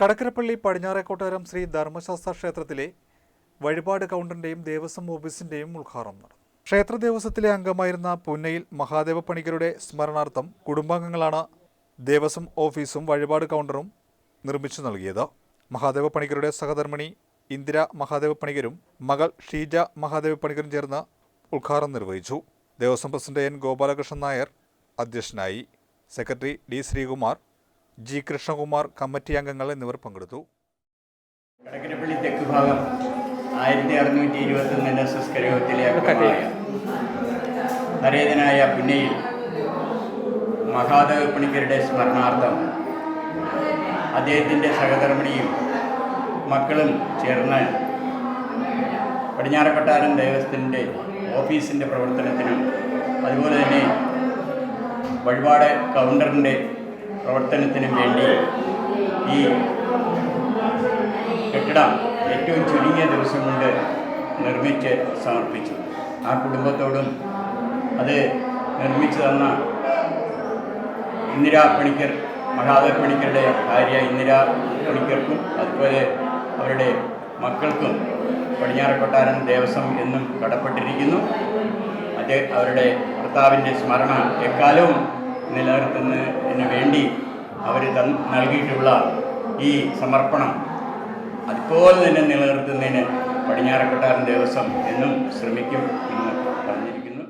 കടക്കരപ്പള്ളി പടിഞ്ഞാറേക്കോട്ടാരം ശ്രീ ധർമ്മശാസ്ത്ര ക്ഷേത്രത്തിലെ വഴിപാട് കൗണ്ടറിന്റെയും ദേവസ്വം ഓഫീസിന്റെയും ഉദ്ഘാടനം നടന്നു. ക്ഷേത്ര ദേവസ്വത്തിലെ അംഗമായിരുന്ന പുന്നയിൽ മഹാദേവ പണിക്കരുടെ സ്മരണാർത്ഥം കുടുംബാംഗങ്ങളാണ് ദേവസ്വം ഓഫീസും വഴിപാട് കൗണ്ടറും നിർമ്മിച്ചു നൽകിയത്. മഹാദേവ പണിക്കരുടെ സഹധർമ്മിണി ഇന്ദിര മഹാദേവ പണിക്കരും മകൾ ഷീജ മഹാദേവ പണിക്കരും ചേർന്ന് ഉദ്ഘാടനം നിർവഹിച്ചു. ദേവസ്വം പ്രസിഡന്റ് എൻ ഗോപാലകൃഷ്ണൻ നായർ അധ്യക്ഷനായി. Secretary D Sreekumar G Krishnakumar committee അംഗങ്ങൾ എന്നിവർ പങ്കെടുത്തു. കടകരപ്പള്ളി തെക്ക് ഭാഗം ആയിരത്തി അറുന്നൂറ്റി ഇരുപത്തൊന്ന് എൻ എസ് എസ് കരയോഗത്തിലെ അംഗമായ നരേതനായ പുന്നയിൽ മഹാദേവ പണിക്കരുടെ സ്മരണാർത്ഥം അദ്ദേഹത്തിന്റെ സഹധർമ്മിണിയും മക്കളും ചേർന്ന് പടിഞ്ഞാറക്കൊട്ടാരം ദേവസ്ഥത്തിന്റെ ഓഫീസിന്റെ പ്രവർത്തനത്തിനും അതുപോലെ തന്നെ വഴിപാട് കൗണ്ടറിന്റെ പ്രവർത്തനത്തിനും വേണ്ടി ഈ കെട്ടിടം ഏറ്റവും ചുരുങ്ങിയ ദിവസം കൊണ്ട് നിർമ്മിച്ച് സമർപ്പിച്ചു. ആ കുടുംബത്തോടും അത് നിർമ്മിച്ചു തന്ന ഇന്ദിരാ പണിക്കർ മഹാദേവ് പണിക്കരുടെ ഭാര്യ ഇന്ദിരാ പണിക്കർക്കും അതുപോലെ അവരുടെ മക്കൾക്കും പടിഞ്ഞാറക്കൊട്ടാരൻ ദേവസ്വം എന്നും കടപ്പെട്ടിരിക്കുന്നു. അത് അവരുടെ ഭർത്താവിന്റെ സ്മരണ എക്കാലവും നിലനിർത്തുന്നതിന് വേണ്ടി അവർ നൽകിയിട്ടുള്ള ഈ സമർപ്പണം അതുപോലെ തന്നെ നിലനിർത്തുന്നതിന് പടിഞ്ഞാറക്കൊട്ടാരൻ ദേവസ്വം എന്നും ശ്രമിക്കും എന്ന് പറഞ്ഞിരിക്കുന്നു.